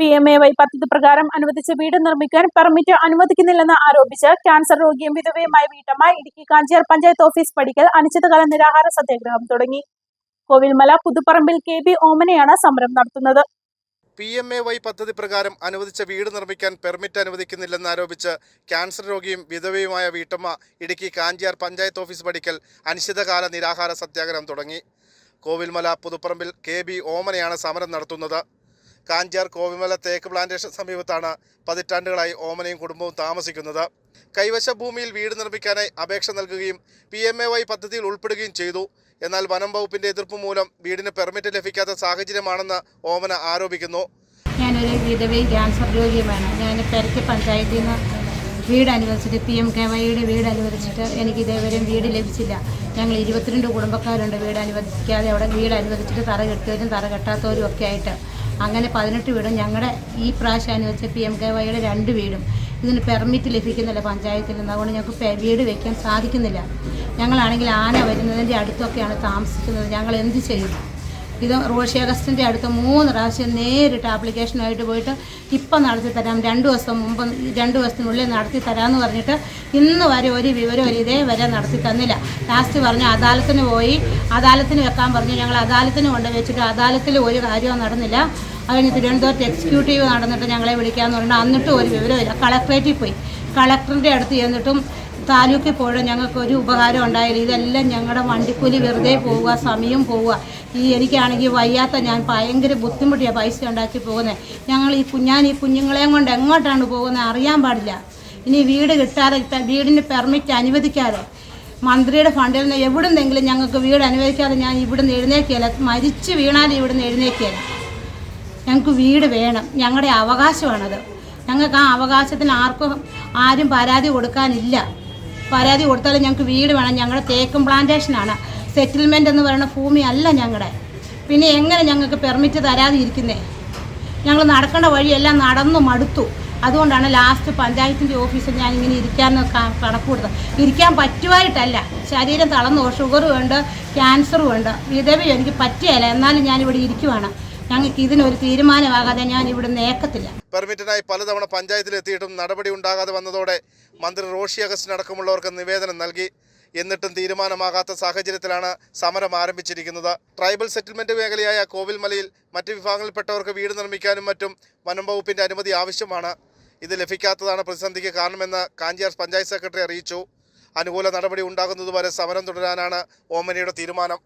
P M A Y പദ്ധതി പ്രകാരം അനുവദിച്ച വീട് നിർമ്മിക്കാൻ പെർമിറ്റ് അനുവദിക്കുന്നില്ലെന്ന് ആരോപിച്ച് ക്യാൻസർ രോഗിയും വിധവയുമായ വീട്ടമ്മ ഇടുക്കി കാഞ്ചിയാർ പഞ്ചായത്ത് ഓഫീസ് പടിക്കൽ അനിശ്ചിതകാല നിരാഹാര സത്യാഗ്രഹം തുടങ്ങി. കോവിൽമല പുതുപ്പറമ്പിൽ കെ ബി ഓമനയാണ് സമരം നടത്തുന്നത്. പി എം എ വൈ പദ്ധതി പ്രകാരം അനുവദിച്ച വീട് നിർമ്മിക്കാൻ പെർമിറ്റ് അനുവദിക്കുന്നില്ലെന്ന് അനുവദിക്കുന്നില്ലെന്നാരോപിച്ച് ക്യാൻസർ രോഗിയും വിധവയുമായ വീട്ടമ്മ ഇടുക്കി കാഞ്ചിയാർ പഞ്ചായത്ത് ഓഫീസ് പടിക്കൽ അനിശ്ചിതകാല നിരാഹാര സത്യാഗ്രഹം തുടങ്ങി. കോവിൽമല പുതുപ്പറമ്പിൽ കെ ബി ഓമനയാണ് സമരം നടത്തുന്നത്. കാഞ്ചിയാർ കോവിമല തേക്ക് പ്ലാന്റേഷൻ സമീപത്താണ് പതിറ്റാണ്ടുകളായി ഓമനയും കുടുംബവും താമസിക്കുന്നത്. കൈവശ ഭൂമിയിൽ വീട് നിർമ്മിക്കാനായി അപേക്ഷ നൽകുകയും പി എം എ വൈ പദ്ധതിയിൽ ഉൾപ്പെടുകയും ചെയ്തു. എന്നാൽ വനം വകുപ്പിന്റെ എതിർപ്പ് മൂലം വീടിന് പെർമിറ്റ് ലഭിക്കാത്ത സാഹചര്യമാണെന്ന് ഓമന ആരോപിക്കുന്നു. ഞാനൊരു വിധവയും ക്യാൻസർ രോഗിയുമാണ് ഞാൻ പെരക്ക് പഞ്ചായത്തിൽ നിന്ന് വീട് അനുവദിച്ചിട്ട് പി എം കെ വൈയുടെ വീട് അനുവദിച്ചിട്ട് എനിക്ക് ഇതേവരെയും വീട് ലഭിച്ചില്ല. ഞങ്ങൾ ഇരുപത്തിരണ്ട് കുടുംബക്കാരുണ്ട് വീട് അനുവദിക്കാതെ. അവിടെ വീട് അനുവദിച്ചിട്ട് തറ കെട്ടിയവരും തറ കെട്ടാത്തവരും ഒക്കെ ആയിട്ട്. അങ്ങനെ പതിനെട്ട് വീടും. ഞങ്ങളുടെ ഈ പ്രാവശ്യം അനുവദിച്ച പി എം കെ വൈയുടെ രണ്ട് വീടും. ഇതിന് പെർമിറ്റ് ലഭിക്കുന്നില്ല പഞ്ചായത്തിൽ നിന്ന്. അതുകൊണ്ട് ഞങ്ങൾക്ക് വീട് വയ്ക്കാൻ സാധിക്കുന്നില്ല. ഞങ്ങളാണെങ്കിൽ ആന വരുന്നതിന്റെ അടുത്തൊക്കെയാണ് താമസിക്കുന്നത്. ഞങ്ങൾ എന്ത് ചെയ്യും? ഇത് റോഷി അഗസ്റ്റിന്റെ അടുത്ത് മൂന്ന് പ്രാവശ്യം നേരിട്ട് ആപ്ലിക്കേഷനായിട്ട് പോയിട്ട് ഇപ്പം നടത്തി തരാം. രണ്ട് ദിവസം മുമ്പ് രണ്ട് ദിവസത്തിനുള്ളിൽ നടത്തി തരാമെന്ന് പറഞ്ഞിട്ട് ഇന്ന് വരെ ഒരു വിവരം ഇതേ വരെ നടത്തി തന്നില്ല. ലാസ്റ്റ് പറഞ്ഞു അദാലത്തിന് പോയി. അദാലത്തിന് വെക്കാൻ പറഞ്ഞു. ഞങ്ങൾ അദാലത്തിന് കൊണ്ട് വെച്ചിട്ട് അദാലത്തിൽ ഒരു കാര്യവും നടന്നില്ല. അത് കഴിഞ്ഞ് തിരുവനന്തപുരത്ത് എക്സിക്യൂട്ടീവ് നടന്നിട്ട് ഞങ്ങളെ വിളിക്കാമെന്ന് പറഞ്ഞിട്ട് എന്നിട്ടും ഒരു വിവരമില്ല കളക്ട്രേറ്റിൽ പോയി. കളക്ടറിന്റെ അടുത്ത് ചെന്നിട്ടും താലൂക്കിൽ പോയിട്ട് ഞങ്ങൾക്ക് ഒരു ഉപകാരം ഉണ്ടായില്ല. ഇതെല്ലാം ഞങ്ങളുടെ വണ്ടിക്കൂലി വെറുതെ പോവുക സമയം പോവുക. ഈ എനിക്കാണെങ്കിൽ വയ്യാത്ത ഞാൻ ഭയങ്കര ബുദ്ധിമുട്ടിയാണ് പൈസ ഉണ്ടാക്കി പോകുന്നത് ഞങ്ങൾ ഈ കുഞ്ഞാൻ ഈ കുഞ്ഞുങ്ങളെയും കൊണ്ട് എങ്ങോട്ടാണ് പോകുന്നത് അറിയാൻ പാടില്ല. ഇനി വീട് കിട്ടാതെ വീടിന് പെർമിറ്റ് അനുവദിക്കാതെ മന്ത്രിയുടെ ഫണ്ടിൽ നിന്ന് എവിടുന്നെങ്കിലും ഞങ്ങൾക്ക് വീട് അനുവദിക്കാതെ ഞാൻ ഇവിടുന്ന് എഴുന്നേക്കിയല്ല മരിച്ച് വീണാലും ഇവിടുന്ന് എഴുന്നേക്കിയല്ല ഞങ്ങൾക്ക് വീട് വേണം. ഞങ്ങളുടെ അവകാശമാണത്. ഞങ്ങൾക്ക് ആ അവകാശത്തിന് ആർക്കും ആരും പരാതി കൊടുക്കാനില്ല. പരാതി കൊടുത്താലും ഞങ്ങൾക്ക് വീട് വേണം. ഞങ്ങളുടെ തേക്കും പ്ലാന്റേഷനാണ് സെറ്റിൽമെന്റ് എന്ന് പറയുന്ന ഭൂമി അല്ല ഞങ്ങളുടെ. പിന്നെ എങ്ങനെ ഞങ്ങൾക്ക് പെർമിറ്റ് തരാതെ ഇരിക്കുന്നേ ഞങ്ങൾ നടക്കേണ്ട വഴിയെല്ലാം നടന്നു മടുത്തു. അതുകൊണ്ടാണ് ലാസ്റ്റ് പഞ്ചായത്തിന്റെ ഓഫീസിൽ ഞാൻ ഇങ്ങനെ ഇരിക്കാൻ കണക്ക് കൊടുത്തത്. ഇരിക്കാൻ പറ്റുമായിട്ടല്ല ശരീരം തളർന്നു ഷുഗറും ഉണ്ട് ക്യാൻസറും ഉണ്ട്. വിധവ എനിക്ക് പറ്റിയല്ല എന്നാലും ഞാനിവിടെ ഇരിക്കുവാണ്. ഞങ്ങൾക്ക് ഇതിനൊരു തീരുമാനമാകാതെ ഞാൻ ഇവിടെ നേക്കത്തില്ല പെർമിറ്റിനായി പലതവണ പഞ്ചായത്തിലെത്തിയിട്ടും നടപടി ഉണ്ടാകാതെ വന്നതോടെ മന്ത്രി റോഷി അഗസ്റ്റിൻ അടക്കമുള്ളവർക്ക് നിവേദനം നൽകി. എന്നിട്ടും തീരുമാനമാകാത്ത സാഹചര്യത്തിലാണ് സമരം ആരംഭിച്ചിരിക്കുന്നത്. ട്രൈബൽ സെറ്റിൽമെന്റ് മേഖലയായ കോവിൽമലയിൽ മറ്റ് വിഭാഗങ്ങളിൽപ്പെട്ടവർക്ക് വീട് നിർമ്മിക്കാനും മറ്റും വനം വകുപ്പിന്റെ അനുമതി ആവശ്യമാണ്. ഇത് ലഭിക്കാത്തതാണ് പ്രതിസന്ധിക്ക് കാരണമെന്ന് കാഞ്ചിയാർ പഞ്ചായത്ത് സെക്രട്ടറി അറിയിച്ചു. അനുകൂല നടപടി ഉണ്ടാകുന്നതുവരെ സമരം തുടരാനാണ് ഓമനയുടെ തീരുമാനം.